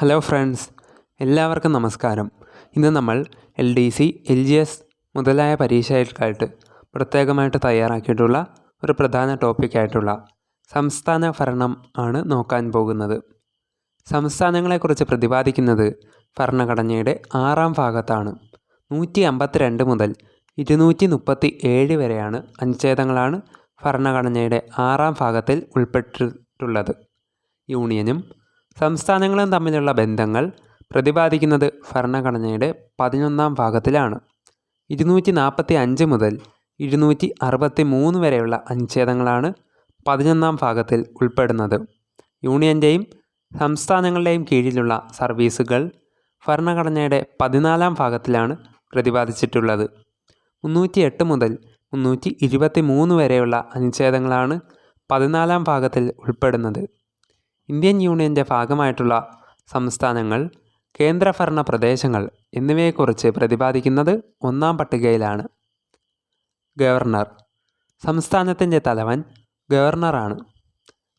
Hello friends എല്ലാവർക്കും നമസ്കാരം. ഇന്ന് നമ്മൾ L D C L G S മുതലായ പരീക്ഷകൾക്കായിട്ട് പ്രത്യേകമായിട്ട് തയ്യാറാക്കിയിട്ടുള്ള ഒരു പ്രധാന ടോപ്പിക്കായിട്ടുള്ള സംസ്ഥാന ഭരണം ആണ് നോക്കാൻ പോകുന്നത്. സംസ്ഥാനങ്ങളെക്കുറിച്ച് പ്രതിപാദിക്കുന്നത് ഭരണഘടനയുടെ ആറാം ഭാഗത്താണ്. നൂറ്റി അമ്പത്തിരണ്ട് മുതൽ ഇരുന്നൂറ്റി മുപ്പത്തി ഏഴ് വരെയാണ് അനുച്ഛേദങ്ങളാണ് ഭരണഘടനയുടെ ആറാം ഭാഗത്തിൽ ഉൾപ്പെട്ടിട്ടുള്ളത്. യൂണിയനും സംസ്ഥാനങ്ങളും തമ്മിലുള്ള ബന്ധങ്ങൾ പ്രതിപാദിക്കുന്നത് ഭരണഘടനയുടെ പതിനൊന്നാം ഭാഗത്തിലാണ്. ഇരുന്നൂറ്റി നാൽപ്പത്തി അഞ്ച് മുതൽ ഇരുന്നൂറ്റി അറുപത്തി മൂന്ന് വരെയുള്ള അനുച്ഛേദങ്ങളാണ് പതിനൊന്നാം ഭാഗത്തിൽ ഉൾപ്പെടുന്നത്. യൂണിയന്റെയും സംസ്ഥാനങ്ങളുടെയും കീഴിലുള്ള സർവീസുകൾ ഭരണഘടനയുടെ പതിനാലാം ഭാഗത്തിലാണ് പ്രതിപാദിച്ചിട്ടുള്ളത്. മുന്നൂറ്റി എട്ട് മുതൽ മുന്നൂറ്റി ഇരുപത്തി മൂന്ന് വരെയുള്ള അനുച്ഛേദങ്ങളാണ് പതിനാലാം ഭാഗത്തിൽ ഉൾപ്പെടുന്നത്. ഇന്ത്യൻ യൂണിയന്റെ ഭാഗമായിട്ടുള്ള സംസ്ഥാനങ്ങൾ കേന്ദ്രഭരണ പ്രദേശങ്ങൾ എന്നിവയെക്കുറിച്ച് പ്രതിപാദിക്കുന്നത് ഒന്നാം പട്ടികയിലാണ്. ഗവർണർ. സംസ്ഥാനത്തിന്റെ തലവൻ ഗവർണറാണ്.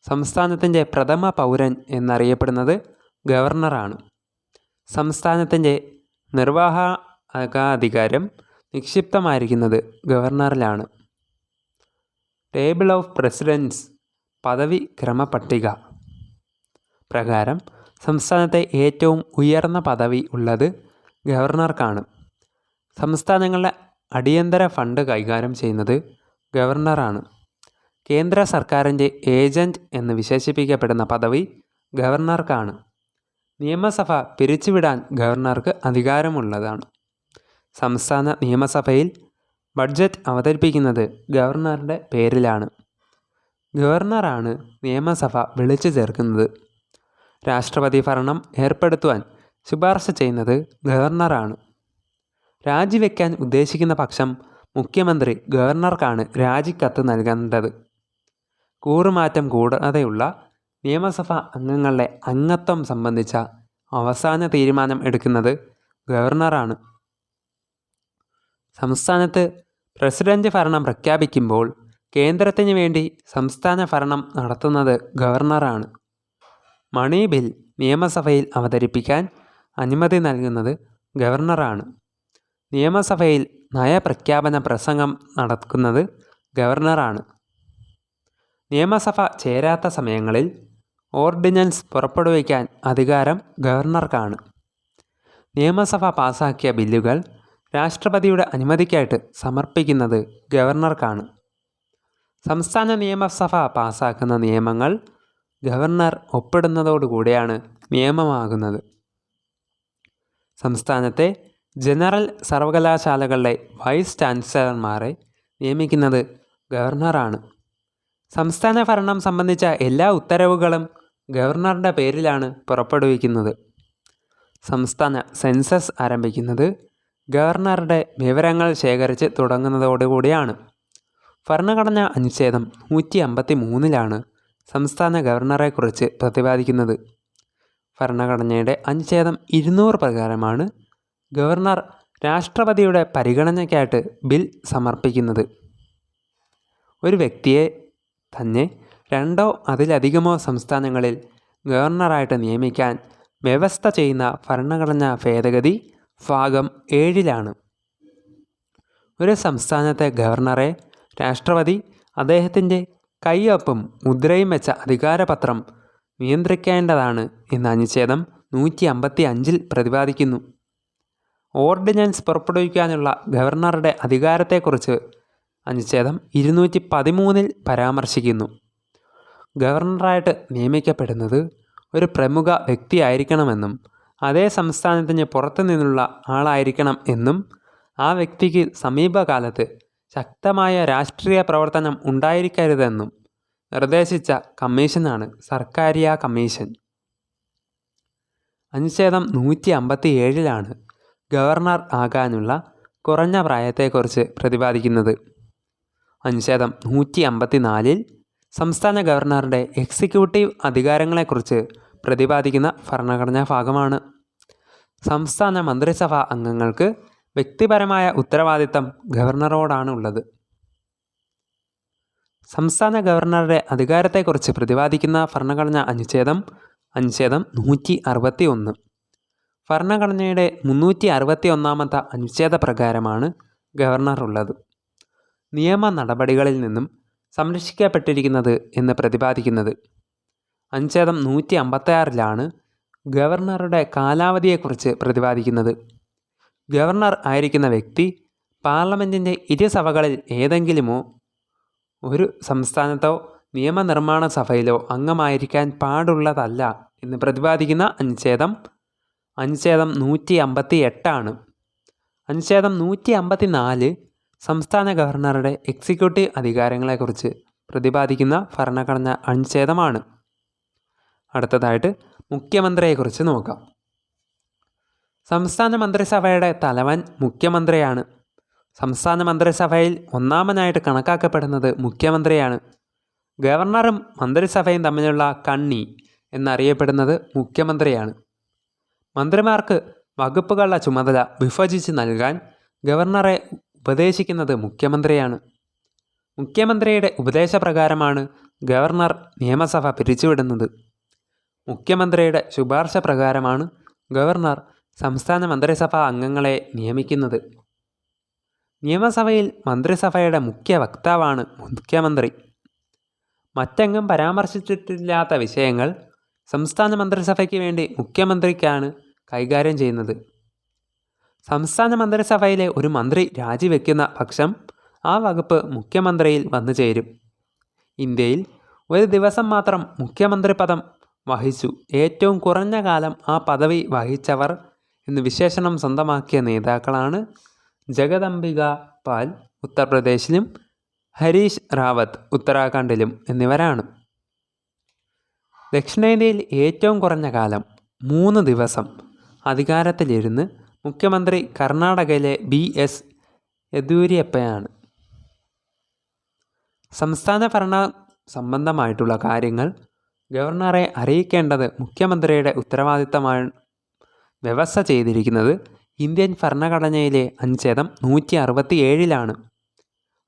സംസ്ഥാനത്തിന്റെ പ്രഥമ പൗരൻ എന്നറിയപ്പെടുന്നത് ഗവർണറാണ്. സംസ്ഥാനത്തിന്റെ നിർവാഹകാധികാരം നിക്ഷിപ്തമായിരിക്കുന്നത് ഗവർണറിലാണ്. ടേബിൾ ഓഫ് പ്രസിഡൻസ് പദവി ക്രമപട്ടിക പ്രകാരം സംസ്ഥാനത്തെ ഏറ്റവും ഉയർന്ന പദവി ഉള്ളത് ഗവർണർക്കാണ്. സംസ്ഥാനങ്ങളുടെ അടിയന്തര ഫണ്ട് കൈകാര്യം ചെയ്യുന്നത് ഗവർണറാണ്. കേന്ദ്ര സർക്കാരിന്റെ ഏജന്റ് എന്ന് വിശേഷിപ്പിക്കപ്പെടുന്ന പദവി ഗവർണർക്കാണ്. നിയമസഭ പിരിച്ചുവിടാൻ ഗവർണർക്ക് അധികാരമുള്ളതാണ്. സംസ്ഥാന നിയമസഭയിൽ ബഡ്ജറ്റ് അവതരിപ്പിക്കുന്നത് ഗവർണറുടെ പേരിലാണ്. ഗവർണറാണ് നിയമസഭ വിളിച്ചു ചേർക്കുന്നത്. രാഷ്ട്രപതി ഭരണം ഏർപ്പെടുത്തുവാൻ ശുപാർശ ചെയ്യുന്നത് ഗവർണറാണ്. രാജിവെക്കാൻ ഉദ്ദേശിക്കുന്ന പക്ഷം മുഖ്യമന്ത്രി ഗവർണർക്കാണ് രാജിക്കത്ത് നൽകേണ്ടത്. കൂറുമാറ്റം കൂടാതെയുള്ള നിയമസഭാ അംഗങ്ങളുടെ അംഗത്വം സംബന്ധിച്ച അവസാന തീരുമാനം എടുക്കുന്നത് ഗവർണറാണ്. സംസ്ഥാനത്ത് പ്രസിഡന്റ് ഭരണം പ്രഖ്യാപിക്കുമ്പോൾ കേന്ദ്രത്തിന് വേണ്ടി സംസ്ഥാന ഭരണം നടത്തുന്നത് ഗവർണറാണ്. മണി ബിൽ നിയമസഭയിൽ അവതരിപ്പിക്കാൻ അനുമതി നൽകുന്നത് ഗവർണറാണ്. നിയമസഭയിൽ നയപ്രഖ്യാപന പ്രസംഗം നടക്കുന്നത് ഗവർണറാണ്. നിയമസഭ ചേരാത്ത സമയങ്ങളിൽ ഓർഡിനൻസ് പുറപ്പെടുവിക്കാൻ അധികാരം ഗവർണർക്കാണ്. നിയമസഭ പാസാക്കിയ ബില്ലുകൾ രാഷ്ട്രപതിയുടെ അനുമതിക്കായിട്ട് സമർപ്പിക്കുന്നത് ഗവർണർക്കാണ്. സംസ്ഥാന നിയമസഭ പാസാക്കുന്ന നിയമങ്ങൾ ഗവർണർ ഒപ്പിടുന്നതോടുകൂടിയാണ് നിയമമാകുന്നത്. സംസ്ഥാനത്തെ ജനറൽ സർവകലാശാലകളുടെ വൈസ് ചാൻസലർമാരെ നിയമിക്കുന്നത് ഗവർണറാണ്. സംസ്ഥാന ഭരണം സംബന്ധിച്ച എല്ലാ ഉത്തരവുകളും ഗവർണറുടെ പേരിലാണ് പുറപ്പെടുവിക്കുന്നത്. സംസ്ഥാന സെൻസസ് ആരംഭിക്കുന്നത് ഗവർണറുടെ വിവരങ്ങൾ ശേഖരിച്ച് തുടങ്ങുന്നതോടുകൂടിയാണ്. ഭരണഘടനാ അനുച്ഛേദം നൂറ്റി അമ്പത്തി മൂന്നിലാണ് സംസ്ഥാന ഗവർണറെക്കുറിച്ച് പ്രതിപാദിക്കുന്നത്. ഭരണഘടനയുടെ അനുച്ഛേദം ഇരുന്നൂറ് പ്രകാരമാണ് ഗവർണർ രാഷ്ട്രപതിയുടെ പരിഗണനയ്ക്കായിട്ട് ബിൽ സമർപ്പിക്കുന്നത്. ഒരു വ്യക്തിയെ തന്നെ രണ്ടോ അതിലധികമോ സംസ്ഥാനങ്ങളിൽ ഗവർണറായിട്ട് നിയമിക്കാൻ വ്യവസ്ഥ ചെയ്യുന്ന ഭരണഘടനാ ഭേദഗതി ഭാഗം ഏഴിലാണ്. ഒരു സംസ്ഥാനത്തെ ഗവർണറെ രാഷ്ട്രപതി അദ്ദേഹത്തിന്റെ കൈയൊപ്പും മുദ്രയും വെച്ച അധികാരപത്രം നിയന്ത്രിക്കേണ്ടതാണ് എന്ന് അനുച്ഛേദം നൂറ്റി അമ്പത്തി അഞ്ചിൽ പ്രതിപാദിക്കുന്നു. ഓർഡിനൻസ് പുറപ്പെടുവിക്കാനുള്ള ഗവർണറുടെ അധികാരത്തെക്കുറിച്ച് അനുച്ഛേദം ഇരുന്നൂറ്റി പതിമൂന്നിൽ പരാമർശിക്കുന്നു. ഗവർണറായിട്ട് നിയമിക്കപ്പെടുന്നത് ഒരു പ്രമുഖ വ്യക്തിയായിരിക്കണമെന്നും അതേ സംസ്ഥാനത്തിന് പുറത്തു നിന്നുള്ള ആളായിരിക്കണം എന്നും ആ വ്യക്തിക്ക് സമീപകാലത്ത് ശക്തമായ രാഷ്ട്രീയ പ്രവർത്തനം ഉണ്ടായിരിക്കരുതെന്നും നിർദ്ദേശിച്ച കമ്മീഷനാണ് സർക്കാരിയ കമ്മീഷൻ. അനുച്ഛേദം നൂറ്റി അമ്പത്തി ഏഴിലാണ് ഗവർണർ ആകാനുള്ള കുറഞ്ഞ പ്രായത്തെക്കുറിച്ച് പ്രതിപാദിക്കുന്നത്. അനുച്ഛേദം നൂറ്റി അമ്പത്തി നാലിൽ സംസ്ഥാന ഗവർണറുടെ എക്സിക്യൂട്ടീവ് അധികാരങ്ങളെക്കുറിച്ച് പ്രതിപാദിക്കുന്ന ഭരണഘടനാ ഭാഗമാണ്. സംസ്ഥാന മന്ത്രിസഭാ അംഗങ്ങൾക്ക് വ്യക്തിപരമായ ഉത്തരവാദിത്തം ഗവർണറോടാണ് ഉള്ളത് സംസ്ഥാന ഗവർണറുടെ അധികാരത്തെക്കുറിച്ച് പ്രതിപാദിക്കുന്ന ഭരണഘടന അനുച്ഛേദം അനുച്ഛേദം നൂറ്റി അറുപത്തി ഒന്ന് ഭരണഘടനയുടെ മുന്നൂറ്റി അറുപത്തി ഒന്നാമത്തെ അനുച്ഛേദ പ്രകാരമാണ് ഗവർണർ ഉള്ളത് നിയമ നടപടികളിൽ നിന്നും സംരക്ഷിക്കപ്പെട്ടിരിക്കുന്നത് എന്ന് പ്രതിപാദിക്കുന്നത്. അനുച്ഛേദം നൂറ്റി അമ്പത്തിയാറിലാണ് ഗവർണറുടെ കാലാവധിയെക്കുറിച്ച് പ്രതിപാദിക്കുന്നത്. ഗവർണർ ആയിരിക്കുന്ന വ്യക്തി പാർലമെന്റിന്റെ ഇരുസഭകളിൽ ഏതെങ്കിലുമോ ഒരു സംസ്ഥാനത്തോ നിയമനിർമ്മാണ സഭയിലോ അംഗമായിരിക്കാൻ പാടുള്ളതല്ല എന്ന് പ്രതിപാദിക്കുന്ന അനുച്ഛേദം അനുച്ഛേദം നൂറ്റി അമ്പത്തി എട്ടാണ് അനുച്ഛേദം നൂറ്റി അമ്പത്തി നാല് സംസ്ഥാന ഗവർണറുടെ എക്സിക്യൂട്ടീവ് അധികാരങ്ങളെക്കുറിച്ച് പ്രതിപാദിക്കുന്ന ഭരണഘടന അനുച്ഛേദമാണ്. അടുത്തതായിട്ട് മുഖ്യമന്ത്രിയെക്കുറിച്ച് നോക്കാം. സംസ്ഥാന മന്ത്രിസഭയുടെ തലവൻ മുഖ്യമന്ത്രിയാണ്. സംസ്ഥാന മന്ത്രിസഭയിൽ ഒന്നാമനായിട്ട് കണക്കാക്കപ്പെടുന്നത് മുഖ്യമന്ത്രിയാണ്. ഗവർണറും മന്ത്രിസഭയും തമ്മിലുള്ള കണ്ണി എന്നറിയപ്പെടുന്നത് മുഖ്യമന്ത്രിയാണ്. മന്ത്രിമാർക്ക് വകുപ്പുകളുടെ ചുമതല വിഭജിച്ച് നൽകാൻ ഗവർണറെ ഉപദേശിക്കുന്നത് മുഖ്യമന്ത്രിയാണ്. മുഖ്യമന്ത്രിയുടെ ഉപദേശപ്രകാരമാണ് ഗവർണർ നിയമസഭ പിരിച്ചുവിടുന്നത്. മുഖ്യമന്ത്രിയുടെ ശുപാർശ പ്രകാരമാണ് ഗവർണർ സംസ്ഥാന മന്ത്രിസഭാ അംഗങ്ങളെ നിയമിക്കുന്നത്. നിയമസഭയിൽ മന്ത്രിസഭയുടെ മുഖ്യ വക്താവാണ് മുഖ്യമന്ത്രി. മറ്റെങ്ങും പരാമർശിച്ചിട്ടില്ലാത്ത വിഷയങ്ങൾ സംസ്ഥാന മന്ത്രിസഭയ്ക്ക് വേണ്ടി മുഖ്യമന്ത്രിക്കാണ് കൈകാര്യം ചെയ്യുന്നത്. സംസ്ഥാന മന്ത്രിസഭയിലെ ഒരു മന്ത്രി രാജിവെക്കുന്ന പക്ഷം ആ വകുപ്പ് മുഖ്യമന്ത്രിയിൽ വന്നു ചേരും. ഇന്ത്യയിൽ ഒരു ദിവസം മാത്രം മുഖ്യമന്ത്രി പദം വഹിച്ചു. ഏറ്റവും കുറഞ്ഞ കാലം ആ പദവി വഹിച്ചവർ എന്ന് വിശേഷണം സ്വന്തമാക്കിയ നേതാക്കളാണ് ജഗദംബിക പാൽ ഉത്തർപ്രദേശിലും ഹരീഷ് റാവത്ത് ഉത്തരാഖണ്ഡിലും എന്നിവരാണ്. ദക്ഷിണേന്ത്യയിൽ ഏറ്റവും കുറഞ്ഞ കാലം മൂന്ന് ദിവസം. അധികാരത്തിലിരുന്ന് മുഖ്യമന്ത്രി കർണാടകയിലെ ബി എസ് യെദ്യൂരിയപ്പയാണ്. സംസ്ഥാന ഭരണ സംബന്ധമായിട്ടുള്ള കാര്യങ്ങൾ ഗവർണറെ അറിയിക്കേണ്ടത് മുഖ്യമന്ത്രിയുടെ ഉത്തരവാദിത്തമാണ് വ്യവസ്ഥ ചെയ്തിരിക്കുന്നത് ഇന്ത്യൻ ഭരണഘടനയിലെ അനുച്ഛേദം നൂറ്റി അറുപത്തി ഏഴിലാണ്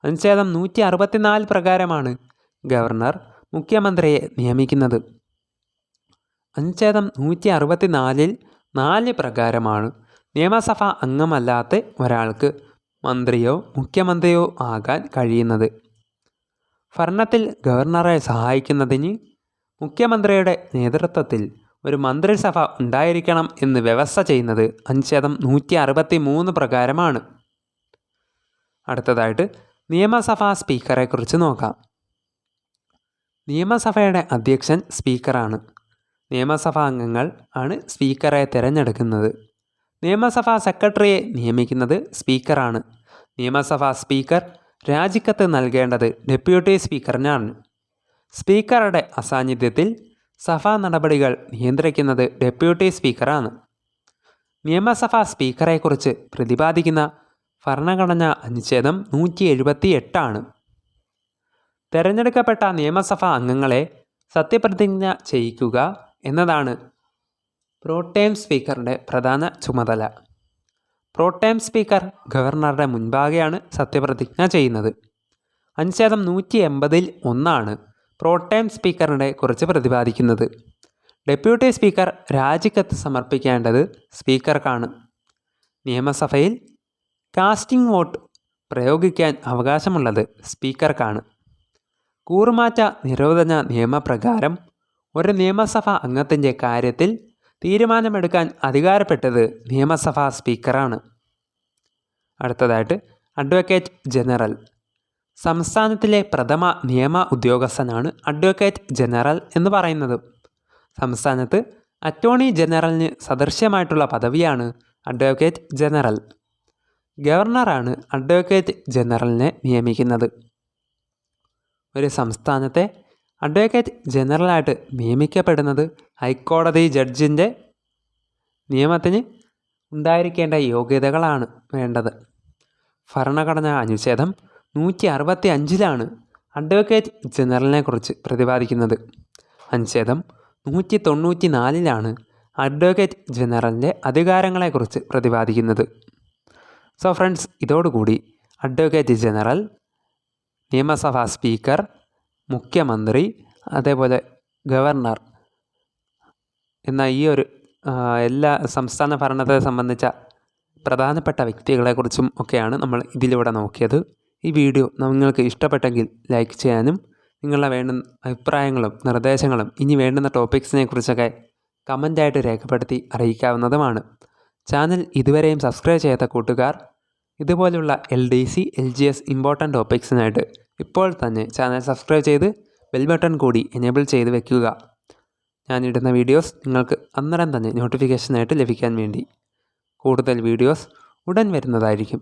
അനുച്ഛേദം നൂറ്റി അറുപത്തിനാല് പ്രകാരമാണ് ഗവർണർ മുഖ്യമന്ത്രിയെ നിയമിക്കുന്നത്. അനുച്ഛേദം നൂറ്റി അറുപത്തിനാലിൽ നാല് പ്രകാരമാണ് നിയമസഭ അംഗമല്ലാത്ത ഒരാൾക്ക് മന്ത്രിയോ മുഖ്യമന്ത്രിയോ ആകാൻ കഴിയുന്നത്. ഭരണത്തിൽ ഗവർണറെ സഹായിക്കുന്നതിന് മുഖ്യമന്ത്രിയുടെ നേതൃത്വത്തിൽ ഒരു മന്ത്രിസഭ ഉണ്ടായിരിക്കണം എന്ന് വ്യവസ്ഥ ചെയ്യുന്നത് അനുച്ഛേദം നൂറ്റി അറുപത്തി മൂന്ന് പ്രകാരമാണ്. അടുത്തതായിട്ട് നിയമസഭാ സ്പീക്കറെക്കുറിച്ച് നോക്കാം. നിയമസഭയുടെ അധ്യക്ഷൻ സ്പീക്കറാണ്. നിയമസഭാ അംഗങ്ങൾ ആണ് സ്പീക്കറെ തിരഞ്ഞെടുക്കുന്നത്. നിയമസഭാ സെക്രട്ടറിയെ നിയമിക്കുന്നത് സ്പീക്കറാണ്. നിയമസഭാ സ്പീക്കർ രാജിക്കത്ത് നൽകേണ്ടത് ഡെപ്യൂട്ടി സ്പീക്കറിനാണ്. സ്പീക്കറുടെ അസാന്നിധ്യത്തിൽ സഭാ നടപടികൾ നിയന്ത്രിക്കുന്നത് ഡെപ്യൂട്ടി സ്പീക്കറാണ്. നിയമസഭാ സ്പീക്കറെക്കുറിച്ച് പ്രതിപാദിക്കുന്ന ഭരണഘടനാ അനുച്ഛേദം നൂറ്റി എഴുപത്തി എട്ടാണ് തെരഞ്ഞെടുക്കപ്പെട്ട നിയമസഭാ അംഗങ്ങളെ സത്യപ്രതിജ്ഞ ചെയ്യിക്കുക എന്നതാണ് പ്രോട്ടേം സ്പീക്കറുടെ പ്രധാന ചുമതല. പ്രോട്ടേം സ്പീക്കർ ഗവർണറുടെ മുൻപാകെയാണ് സത്യപ്രതിജ്ഞ ചെയ്യുന്നത്. അനുച്ഛേദം നൂറ്റി എൺപതിൽ ഒന്നാണ്. പ്രോട്ടേം സ്പീക്കറിനെ കുറിച്ച് പ്രതിപാദിക്കുന്നത്. ഡെപ്യൂട്ടി സ്പീക്കർ രാജിക്കത്ത് സമർപ്പിക്കേണ്ടത് സ്പീക്കർക്കാണ്. നിയമസഭയിൽ കാസ്റ്റിംഗ് വോട്ട് പ്രയോഗിക്കാൻ അവകാശമുള്ളത് സ്പീക്കർക്കാണ്. കൂറുമാറ്റ നിരോധന നിയമപ്രകാരം ഒരു നിയമസഭാ അംഗത്തിന്റെ കാര്യത്തിൽ തീരുമാനമെടുക്കാൻ അധികാരപ്പെട്ടത് നിയമസഭാ സ്പീക്കറാണ്. അടുത്തതായിട്ട് അഡ്വക്കേറ്റ് ജനറൽ സംസ്ഥാനത്തിലെ പ്രഥമ നിയമ ഉദ്യോഗസ്ഥനാണ് അഡ്വക്കേറ്റ് ജനറൽ എന്ന് പറയുന്നത്. സംസ്ഥാനത്ത് അറ്റോർണി ജനറലിന് സദൃശ്യമായിട്ടുള്ള പദവിയാണ് അഡ്വക്കേറ്റ് ജനറൽ ഗവർണറാണ് അഡ്വക്കേറ്റ് ജനറലിനെ നിയമിക്കുന്നത്. ഒരു സംസ്ഥാനത്തെ അഡ്വക്കേറ്റ് ജനറലായിട്ട് നിയമിക്കപ്പെടുന്നത് ഹൈക്കോടതി ജഡ്ജിന്റെ നിയമത്തിന് ഉണ്ടായിരിക്കേണ്ട യോഗ്യതകളാണ് വേണ്ടത്. ഭരണഘടനാ അനുച്ഛേദം നൂറ്റി അറുപത്തി അഞ്ചിലാണ് അഡ്വക്കേറ്റ് ജനറലിനെക്കുറിച്ച് പ്രതിപാദിക്കുന്നത്. അനുച്ഛേദം നൂറ്റി തൊണ്ണൂറ്റി നാലിലാണ് അഡ്വക്കേറ്റ് ജനറലിന്റെ അധികാരങ്ങളെക്കുറിച്ച് പ്രതിപാദിക്കുന്നത്. സോ ഫ്രണ്ട്സ് ഇതോടുകൂടി അഡ്വക്കേറ്റ് ജനറൽ നിയമസഭാ സ്പീക്കർ മുഖ്യമന്ത്രി അതേപോലെ ഗവർണർ എന്ന ഈ ഒരു എല്ലാ സംസ്ഥാന ഭരണത്തെ സംബന്ധിച്ച പ്രധാനപ്പെട്ട വ്യക്തികളെക്കുറിച്ചും ഒക്കെയാണ് നമ്മൾ ഇതിലൂടെ നോക്കിയത്. ഈ വീഡിയോ നിങ്ങൾക്ക് ഇഷ്ടപ്പെട്ടെങ്കിൽ ലൈക്ക് ചെയ്യാനും നിങ്ങളുടെ വേണ്ടുന്ന അഭിപ്രായങ്ങളും നിർദ്ദേശങ്ങളും ഇനി വേണ്ടുന്ന ടോപ്പിക്സിനെ കുറിച്ചൊക്കെ കമന്റായിട്ട് രേഖപ്പെടുത്തി അറിയിക്കാവുന്നതുമാണ്. ചാനൽ ഇതുവരെയും സബ്സ്ക്രൈബ് ചെയ്യാത്ത കൂട്ടുകാർ ഇതുപോലുള്ള L D C L G S important ടോപ്പിക്സിനായിട്ട് ഇപ്പോൾ തന്നെ ചാനൽ സബ്സ്ക്രൈബ് ചെയ്ത് ബെൽ ബട്ടൺ കൂടി എനേബിൾ ചെയ്ത് വെക്കുക. ഞാനിടുന്ന വീഡിയോസ് നിങ്ങൾക്ക് അന്നേരം തന്നെ നോട്ടിഫിക്കേഷനായിട്ട് ലഭിക്കാൻ വേണ്ടി കൂടുതൽ വീഡിയോസ് ഉടൻ വരുന്നതായിരിക്കും.